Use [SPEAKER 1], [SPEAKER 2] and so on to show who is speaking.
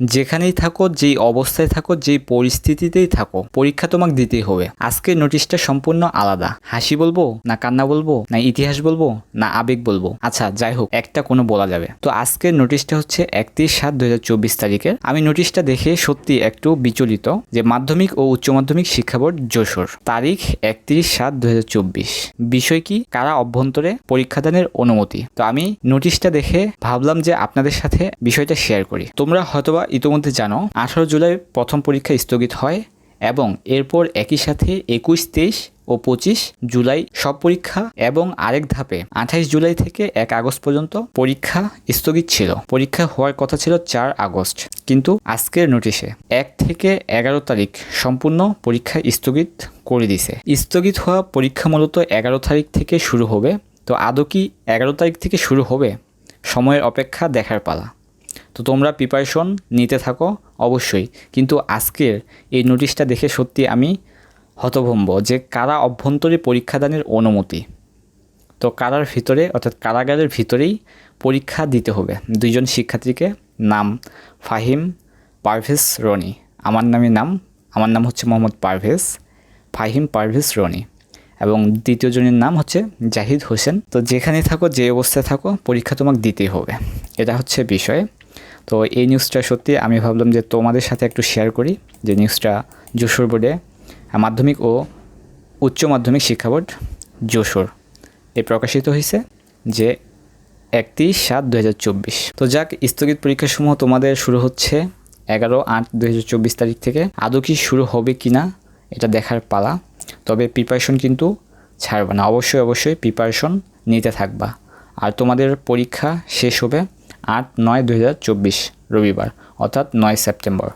[SPEAKER 1] যেখানেই থাকো, যেই অবস্থায় থাকো, যেই পরিস্থিতিতেই থাকো, পরীক্ষা তোমাকে দিতেই হবে। আজকের নোটিশটা সম্পূর্ণ আলাদা। হাসি বলব, না কান্না বলব, না ইতিহাস বলব, না আবেগ বলব। আচ্ছা যাই হোক, একটা কোনো বলা যাবে। তো আজকের নোটিশটা হচ্ছে একত্রিশ সাত দুই তারিখের। আমি নোটিশটা দেখে সত্যি একটু বিচলিত যে মাধ্যমিক ও উচ্চ মাধ্যমিক শিক্ষা বোর্ড যশোর। তারিখ একত্রিশ সাত দুই বিষয় কি? কারা অভ্যন্তরে? পরীক্ষাদানের অনুমতি। তো আমি নোটিশটা দেখে ভাবলাম যে আপনাদের সাথে বিষয়টা শেয়ার করি। তোমরা হয়তোবা ইতোমধ্যে জানো, আঠারো জুলাই প্রথম পরীক্ষা স্থগিত হয় এবং এরপর একই সাথে একুশ, তেইশ ও পঁচিশ জুলাই সব পরীক্ষা এবং আরেক ধাপে আঠাইশ জুলাই থেকে এক আগস্ট পর্যন্ত পরীক্ষা স্থগিত ছিল। পরীক্ষা হওয়ার কথা ছিল চার আগস্ট। কিন্তু আজকের নোটিশে এক থেকে এগারো তারিখ সম্পূর্ণ পরীক্ষা স্থগিত করে দিছে। স্থগিত হওয়া পরীক্ষা মূলত এগারো তারিখ থেকে শুরু হবে। তো আদৌ কি এগারো তারিখ থেকে শুরু হবে? সময়ের অপেক্ষা দেখার পালা। তো তোমরা প্রিপারেশন নিতে থাকো, অবশ্যই। কিন্তু আজকের এই নোটিশটা দেখে সত্যি আমি হতভম্ব যে কারা অভ্যন্তরে পরীক্ষাদানের অনুমতি। তো কারার ভিতরে, অর্থাৎ কারাগারের ভিতরেই পরীক্ষা দিতে হবে। দুইজন শিক্ষার্থীকে নাম ফাহিম পারভেজ রনি। আমার নামে নাম, আমার নাম হচ্ছে মোহাম্মদ পারভেজ, ফাহিম পারভেজ রনি। এবং দ্বিতীয় জনের নাম হচ্ছে জাহিদ হোসেন। তো যেখানে থাকো, যে অবস্থায় থাকো, পরীক্ষা তোমাকে দিতেই হবে। এটা হচ্ছে বিষয়। তো এই নিউজটা সত্যি আমি ভাবলাম যে তোমাদের সাথে একটু শেয়ার করি যে নিউজটা যশোর বোর্ডে মাধ্যমিক ও উচ্চ মাধ্যমিক শিক্ষা বোর্ড যশোর এ প্রকাশিত হয়েছে যে একত্রিশ সাত দু তো যাক, স্থগিত পরীক্ষাসমূহ তোমাদের শুরু হচ্ছে এগারো আট দু তারিখ থেকে। আদৌ কি শুরু হবে কি না এটা দেখার পালা, তবে প্রিপারেশন কিন্তু ছাড়বে না। অবশ্যই অবশ্যই প্রিপারেশন নিতে থাকবা। আর তোমাদের পরীক্ষা শেষ হবে আট নয় দু রবিবার অর্থাৎ নয় সেপ্টেম্বর।